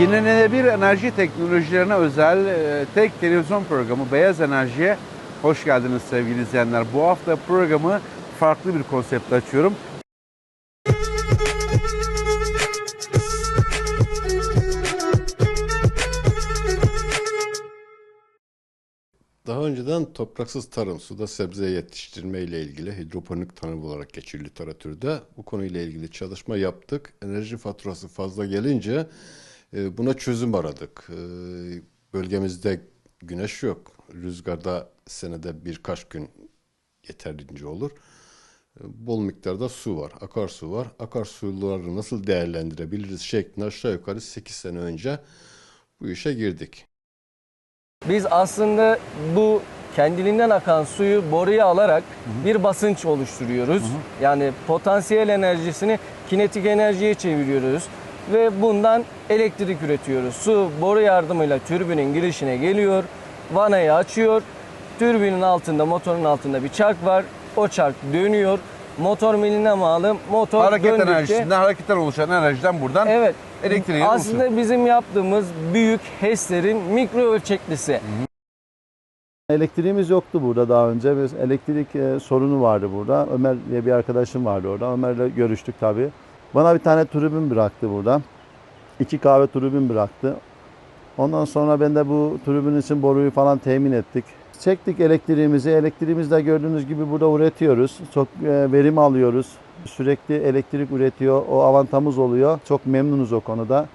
Yenilenebilir enerji teknolojilerine özel e, tek televizyon programı Beyaz Enerji'ye hoş geldiniz sevgili izleyenler. Bu hafta programı farklı bir konseptle açıyorum. Daha önceden topraksız tarım, suda sebze yetiştirme ile ilgili hidroponik tanım olarak geçiyor literatürde. Bu konuyla ilgili çalışma yaptık. Enerji faturası fazla gelince buna çözüm aradık. E, Bölgemizde güneş yok. Rüzgarda senede birkaç gün yeterince olur. E, Bol miktarda su var, akarsu var. Akarsuları nasıl değerlendirebiliriz şeklinde aşağı yukarı 8 sene önce bu işe girdik. Biz aslında bu kendiliğinden akan suyu boruya alarak bir basınç oluşturuyoruz. Yani potansiyel enerjisini kinetik enerjiye çeviriyoruz ve bundan elektrik üretiyoruz. Su boru yardımıyla türbinin girişine geliyor, vanayı açıyor. Türbinin altında, motorun altında bir çark var. O çark dönüyor. Motor miline bağlı. Motor Hareket döndükçe enerjisinden, hareketten oluşan enerjiden buradan Evet. elektriği Aslında bizim yaptığımız büyük HES'lerin mikro ölçeklisi. Elektriğimiz yoktu burada daha önce. Biz elektrik e, sorunu vardı burada. Ömer diye bir arkadaşım vardı orada. Ömer'le görüştük tabii. Bana bir tane tribün bıraktı burada. İki kahve tribün bıraktı. Ondan sonra ben de bu tribün için boruyu falan temin ettik. Çektik elektriğimizi. Elektriğimizi de gördüğünüz gibi burada üretiyoruz. Çok e, verim alıyoruz. Sürekli elektrik üretiyor. O avantamız oluyor. Çok memnunuz o konuda.